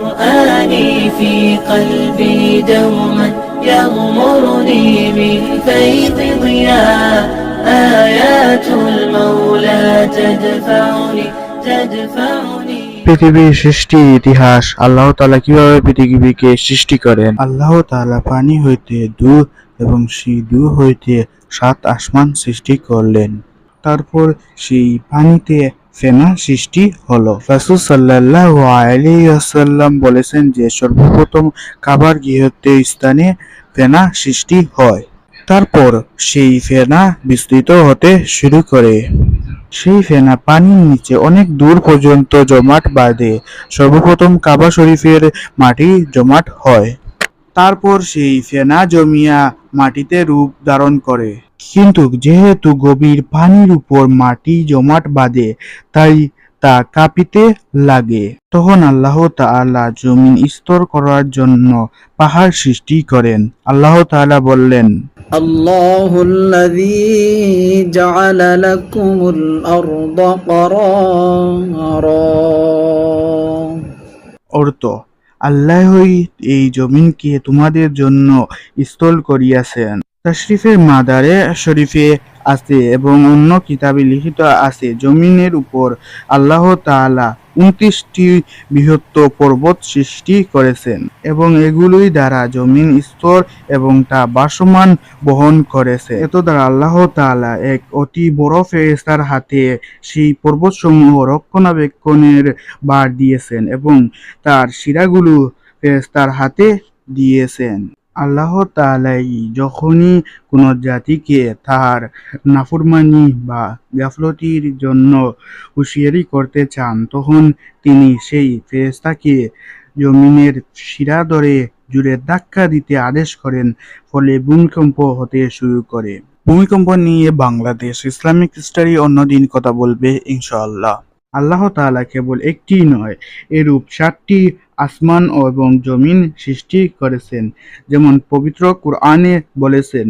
قرآني في قلبي دوما يغمرني من فيض ضياء آيات المولى تدفعني تدفعني পৃথিবীর সৃষ্টি ইতিহাস আল্লাহ তাআলা কিভাবে পৃথিবীকে সৃষ্টি করেন আল্লাহ তাআলা পানি হইতে দুধ এবং সেই দুধ হইতে সাত আসমান সৃষ্টি করলেন তারপর সেই পানিতে ফেনা সৃষ্টি হলো। রাসূল সাল্লাল্লাহু আলাইহি ওয়াসাল্লাম বলেছেন যে, সর্বপ্রথম কাবার গৃহতে স্থানে ফেনা সৃষ্টি হয়। তারপর সেই ফেনা বিস্তৃত হতে শুরু করে। সেই ফেনা পানির নিচে অনেক দূর পর্যন্ত জমাট বাঁধে। সর্বপ্রথম কাবা শরীফের মাটি জমাট হয়। তারপর সেই ফেনা জমিয়া মাটিতে রূপ ধারণ করে। কিন্তু যেহেতু গভীর পানির উপর মাটি জমাট বাঁধে, তাই তা কাঁপিতে লাগে। তখন আল্লাহ তালা জমিন স্তর করার জন্য পাহাড় সৃষ্টি করেন। আল্লাহ তাআলা বললেন الله الذي جعل لكم আরদা قرارا অর্থ আল্লাহই এই জমিনকে তোমাদের জন্য স্থল করিয়াছেন। তাশরিফের মাদারে শরীফে আছে এবং অন্য কিতাবে লিখিত আছে, জমিনের উপর আল্লাহ তাআলা উনত্রিশটি বৃহত্তর পর্বত সৃষ্টি করেছেন এবং এগুলোই দ্বারা জমিন, স্তর এবং তা বাসমান বহন করেছে। এত দ্বারা আল্লাহ তাআলা এক অতি বড় ফেরেস্তার হাতে সেই পর্বতসমূহ রক্ষণাবেক্ষণের বার দিয়েছেন এবং তার শিরাগুলো ফেরেস্তার হাতে দিয়েছেন। আল্লাহ তালাই যখনই কোনো জাতিকে তাহার নাফরমানি বা গাফলতির জন্য হুঁশিয়ারি করতে চান, তখন তিনি সেই ফেরেস্তাকে জমিনের শিরা ধরে জুড়ে ধাক্কা দিতে আদেশ করেন, ফলে ভূমিকম্প হতে শুরু করে। ভূমিকম্প নিয়ে বাংলাদেশ ইসলামিক স্টাডি অন্যদিন কথা বলবে ইনশাআল্লাহ। আল্লাহ তাআলা কেবল একটি নয়, এরূপ সাতটি আসমান এবং জমিন সৃষ্টি করেছেন যেমন পবিত্র কুরআনে বলেছেন।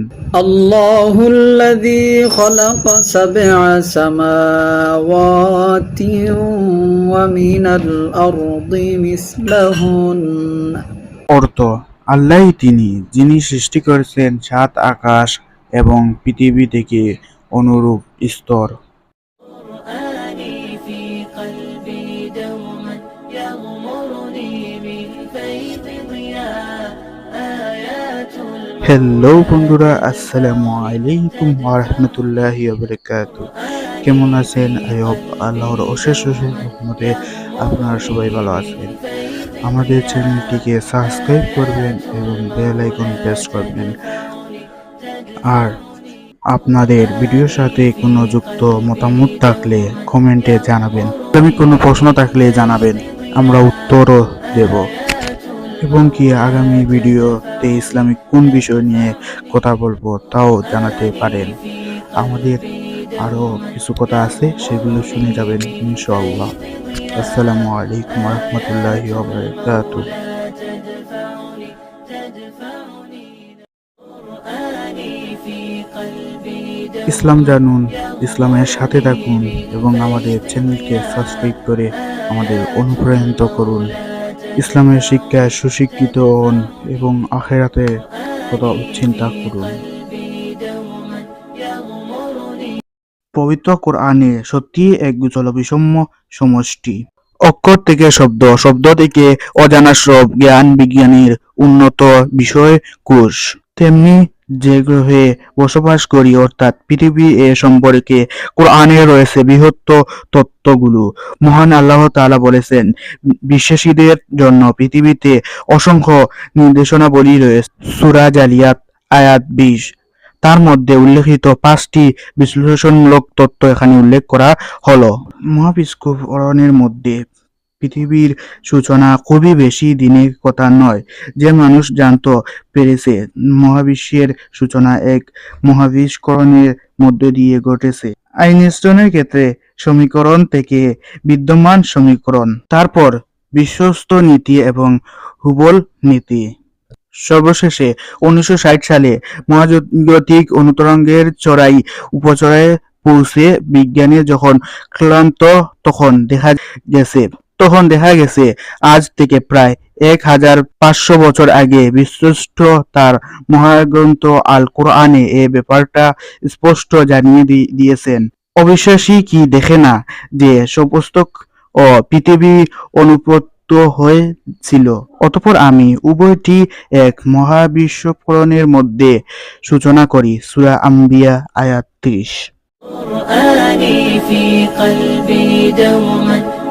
অর্থ আল্লাহ তিনি যিনি সৃষ্টি করেছেন সাত আকাশ এবং পৃথিবী থেকে অনুরূপ স্তর। হ্যালো বন্ধুরা, আসসালামু আলাইকুম ওয়া বারাকাতু কেমন আছেন? আয়ব আল্লাহর অশেষ অশেষ রহমতে আপনারা সবাই ভালো আছেন। আমাদের চ্যানেলটিকে সাবস্ক্রাইব করবেন এবং বেল আইকন প্রেস করবেন। আর আপনাদের ভিডিওর সাথে কোনো যুক্ত মতামত থাকলে কমেন্টে জানাবেন। আমি কোনো প্রশ্ন থাকলে জানাবেন। আমরা উত্তরও দেব। এবং কি আগামী ভিডিওতে ইসলামিক কোন বিষয় নিয়ে কথা বলব তাও জানাতে পারেন। আমাদের আরও কিছু কথা আছে, সেগুলো শুনে যাবেন ইনশাআল্লাহ। আসসালামু আলাইকুম রহমতুল্লাহি ইসলাম জানুন, ইসলামের সাথে থাকুন এবং আমাদের চ্যানেলকে সাবস্ক্রাইব করে আমাদের অনুপ্রাণিত করুন। ইসলামের শিক্ষায় সুশিক্ষিত হন এবং আখেরাতের কথা চিন্তা করুন। পবিত্র কোরআনে সত্যি এক গুচল বিষম্য সমষ্টি। অক্ষর থেকে শব্দ শব্দ থেকে অজানা সব জ্ঞান, বিজ্ঞানীর উন্নত বিষয় কোষ তেমনি যে গ্রহে বসবাস করি, অর্থাৎ পৃথিবী এ সম্পর্কে কোরআনে রয়েছে বৃহত্তর তত্ত্বগুলো। মহান আল্লাহ তালা বলেছেন বিশ্বাসীদের জন্য পৃথিবীতে অসংখ্য নির্দেশনাবলী রয়েছে। সূরা জালিয়াত, আয়াত বিশ। তার মধ্যে উল্লেখিত পাঁচটি বিশ্লেষণমূলক তত্ত্ব এখানে উল্লেখ করা হলো। মহাবিস্ফোরণের মধ্যে পৃথিবীর সূচনা খুবই বেশি দিনের কথা নয়। যে মানুষ জানতে, পেরেছে, মহাবিশ্বের সূচনা এক মহাবিস্ফোরণের মধ্য দিয়ে ঘটেছে। আইনস্টাইনের ক্ষেত্রে সমীকরণ থেকে বিদ্যমান সমীকরণ, তারপর বিশ্বস্ত নীতি এবং হুবল নীতি। সর্বশেষে উনিশশো ষাট সালে মহাজাগতিক অনুতরঙ্গের চড়াই উপচড়ায় পৌঁছে বিজ্ঞানী যখন ক্লান্ত, তখন দেখা গেছে তখন দেখা গেছে, আজ থেকে প্রায় এক হাজার পাঁচশো বছর আগে বিশ্বস্ত তার মহাগ্রন্থ আল কোরআনে এ ব্যাপারটা স্পষ্ট জানিয়ে দিয়েছেন। অবিশ্বাসী কি দেখে না যে সপুস্তক ও পৃথিবী অনুপত্য হয়েছিল। অতঃপর আমি উভয়টি এক মহাবিশ্বকরণের মধ্যে সূচনা করি, সূরা আম্বিয়া, আয়াত ত্রিশ।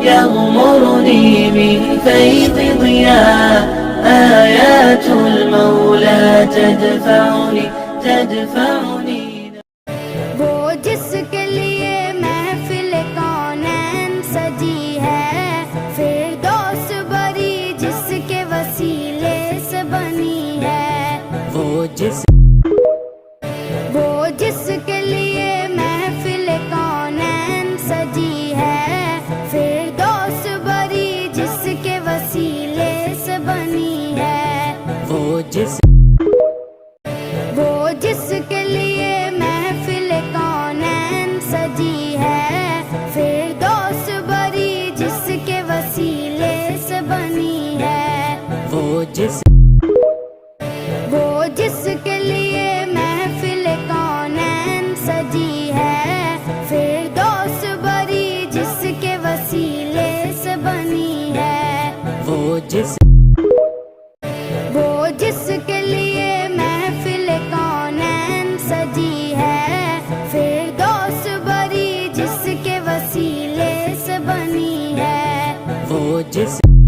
يغمرني من فيض ضياء. آيات المولى تدفعني تدفعني. जिस वो जिसके लिए महफिल कौनैन सजी है। फिर दोस्त बरी जिसके वसीले से बनी है। वो जिस वो जिसके लिए महफिल कौनैन सजी है। फिर दोस्त बरी जिसके वसीले से बनी है। वो जिस vou.